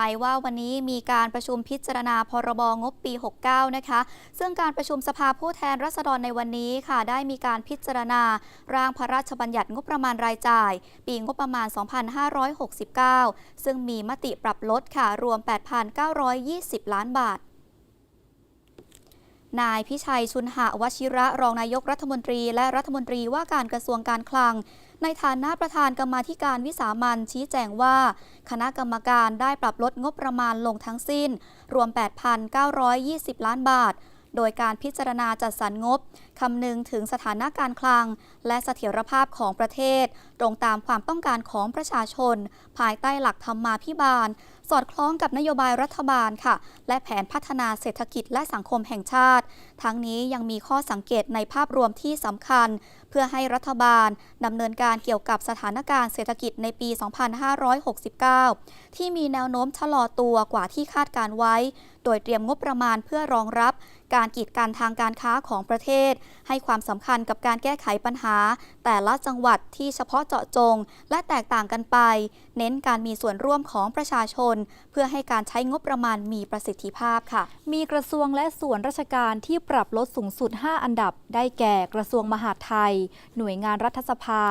ไปว่าวันนี้มีการประชุมพิจารณาพรบงบปี 69 นะคะ ซึ่งการประชุมสภาผู้แทนราษฎรในวันนี้ค่ะ ได้มีการพิจารณา ร่างพระราชบัญญัติงบประมาณรายจ่าย ปีงบประมาณ 2569 ซึ่งมีมติปรับลดค่ะรวม 8,920 ล้านบาทนายพิชัยชุนหะวชิระรองนายกรัฐมนตรี และรัฐมนตรีว่าการกระทรวงการคลัง ในฐานะประธานกรรมาธิการวิสามันชี้แจงว่า คณะกรรมการได้ปรับลดงบประมาณลงทั้งสิ้น รวม 8,920 ล้านบาท โดยการพิจารณาจัดสรรงบ คำนึงถึงสถานะการคลัง และเสถียรภาพของประเทศ ตรงตามความต้องการของประชาชน ภายใต้หลักธรรมาภิบาล สอดคล้องกับนโยบายรัฐบาลค่ะ และแผนพัฒนาเศรษฐกิจและสังคมแห่งชาติ ทั้งนี้ยังมีข้อสังเกตในภาพรวมที่สำคัญ เพื่อให้รัฐบาลดำเนินการเกี่ยวกับสถานการณ์เศรษฐกิจในปี 2569 ที่มีแนวโน้มชะลอตัวกว่าที่คาดการไว้ โดยเตรียมงบประมาณเพื่อรองรับการกีดกันทางการค้าของประเทศ ให้ความสำคัญกับการแก้ไขปัญหา แต่ละจังหวัดที่เฉพาะเจาะจง และแตกต่างกันไป เน้นการมีส่วนร่วมของประชาชนเพื่อให้การใช้งบประมาณมีประสิทธิภาพค่ะ มีกระทรวงและส่วนราชการที่ปรับลดสูงสุด 5 อันดับ ได้แก่กระทรวงมหาดไทย หน่วยงานรัฐสภา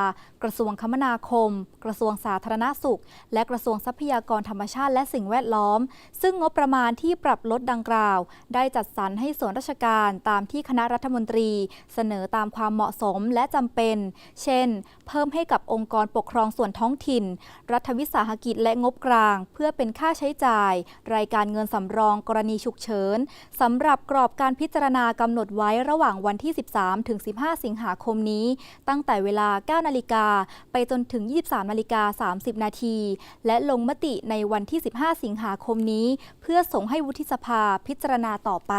กระทรวงคมนาคม กระทรวงสาธารณสุข และกระทรวงทรัพยากรธรรมชาติและสิ่งแวดล้อม ซึ่งงบประมาณที่ปรับลดดังกล่าว ได้จัดสรรให้ส่วนราชการตามที่คณะรัฐมนตรี เสนอตามความเหมาะสมและจำเป็น เช่น เพิ่มให้กับองค์กรปกครองส่วนท้องถิ่น รัฐวิสาหกิจและงบกลาง เพื่อเป็นค่าใช้จ่าย รายการเงินสำรองกรณีฉุกเฉินสำหรับกรอบการพิจารณากำหนดไว้ระหว่างวันที่ 13 ถึง 15 สิงหาคมนี้ ตั้งแต่เวลา 9 นาฬิกา ไปจนถึง 23 นาฬิกา 30 นาที และลงมติในวันที่ 15 สิงหาคมนี้ เพื่อส่งให้วุฒิสภาพิจารณาต่อไป